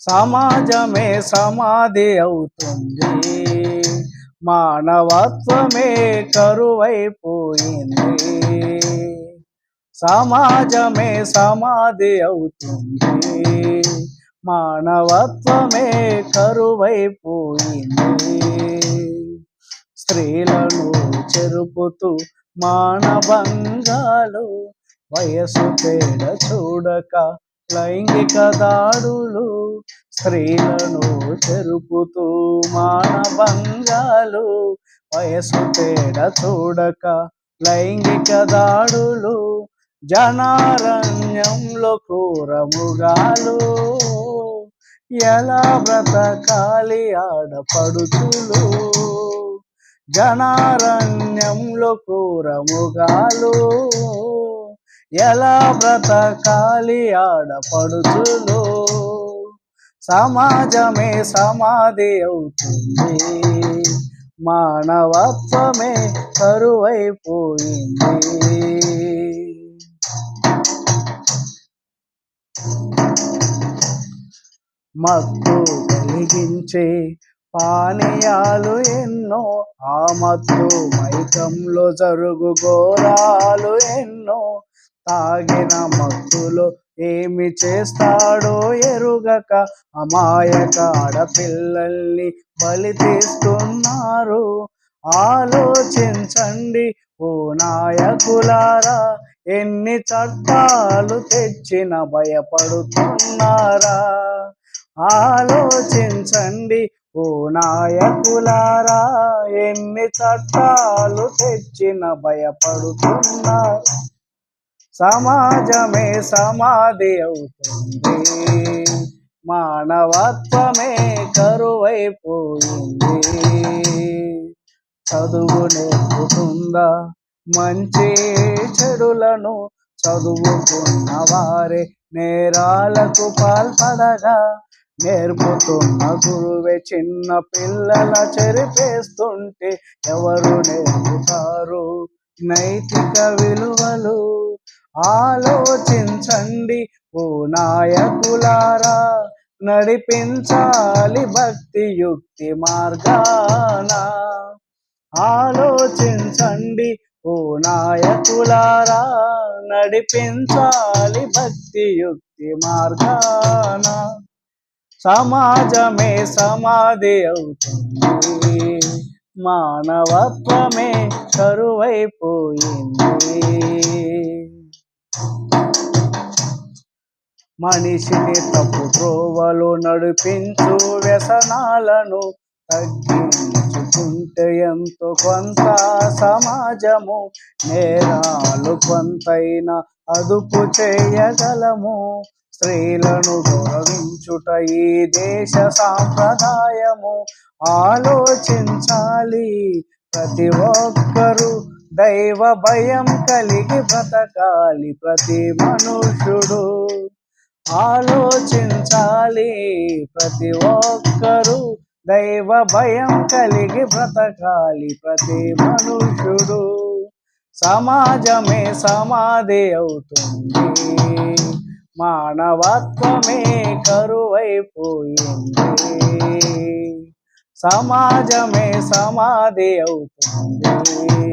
సమాజమే సమాధి అవుతుంది. మానవత్వమే కరువైపోయింది. సమాజమే సమాధి అవుతుంది. మానవత్వమే కరువైపోయింది. స్త్రీలను చెరుపుతూ మానభంగాలు వయసు తేడ చూడక లైంగిక దాడులు స్త్రీలను చెరుపుతూ మానభంగాలు. వయసు తేడ చూడక లైంగిక దాడులు జనారణ్యంలో క్రూరముగాలు ఎలా బ్రతకాలి ఆడపడుచులు జనారణ్యంలో క్రూరముగాలు ఎలా బ్రతకాలి ఆడపడుచులు? సమాజమే సమాధి అవుతుంది. మానవత్వమే కరువైపోయింది. మత్తు కలిగించే పానీయాలు ఎన్నో ఆ మత్తు మైకంలో జరుగు ఘోరాలు ఎన్నో తాగిన మత్తులో ఏమి చేస్తాడో ఎరుగక అమాయక ఆడపిల్లల్ని బలి తీస్తున్నారు. ఆలోచించండి ఓ నాయకులారా ఎన్ని చట్టాలు తెచ్చిన భయపడుతున్నారా? ఆలోచించండి ఓ నాయకులారా ఎన్ని చట్టాలు తెచ్చిన భయపడుతున్నారు. సమాజమే సమాధి అవుతుంది. మానవత్వమే కరువైపోయింది. చదువు నేర్పుతుందా మంచి చెడులను చదువుకున్న వారే నేరాలకు పాల్పడగా నేర్పుతున్న గురువే చిన్న పిల్లల చెరిపేస్తుంటే ఎవరు నేర్పుతారు? నైతిక విలువలు ఆలోచించండి ఓ నాయకులారా నడిపించాలి భక్తి యుక్తి మార్గాన. ఆలోచించండి ఓ నాయకులారా నడిపించాలి భక్తి యుక్తి మార్గాన. సమాజమే సమాధి అవుతుంది మానవత్వమే కరువైపోయింది. మనిషిని తప్పు త్రోవలు నడిపించు వ్యసనాలను తగ్గించుకుంటే ఎంతో కొంత సమాజము నేరాలు కొంతైనా అదుపు చేయగలము. స్త్రీలను గౌరవించుట ఈ దేశ సాంప్రదాయము. ఆలోచించాలి ప్రతి ఒక్కరూ దైవ భయం కలిగి బ్రతకాలి ప్రతి మనుషుడు. ఆలోచించాలి ప్రతి ఒక్కరూ. దైవ భయం కలిగి బ్రతకాలి ప్రతి మనుషుడు. సమాజమే సమాధి అవుతుంది. మానవత్వమే కరువైపోయింది. సమాజమే సమాధి అవుతుంది.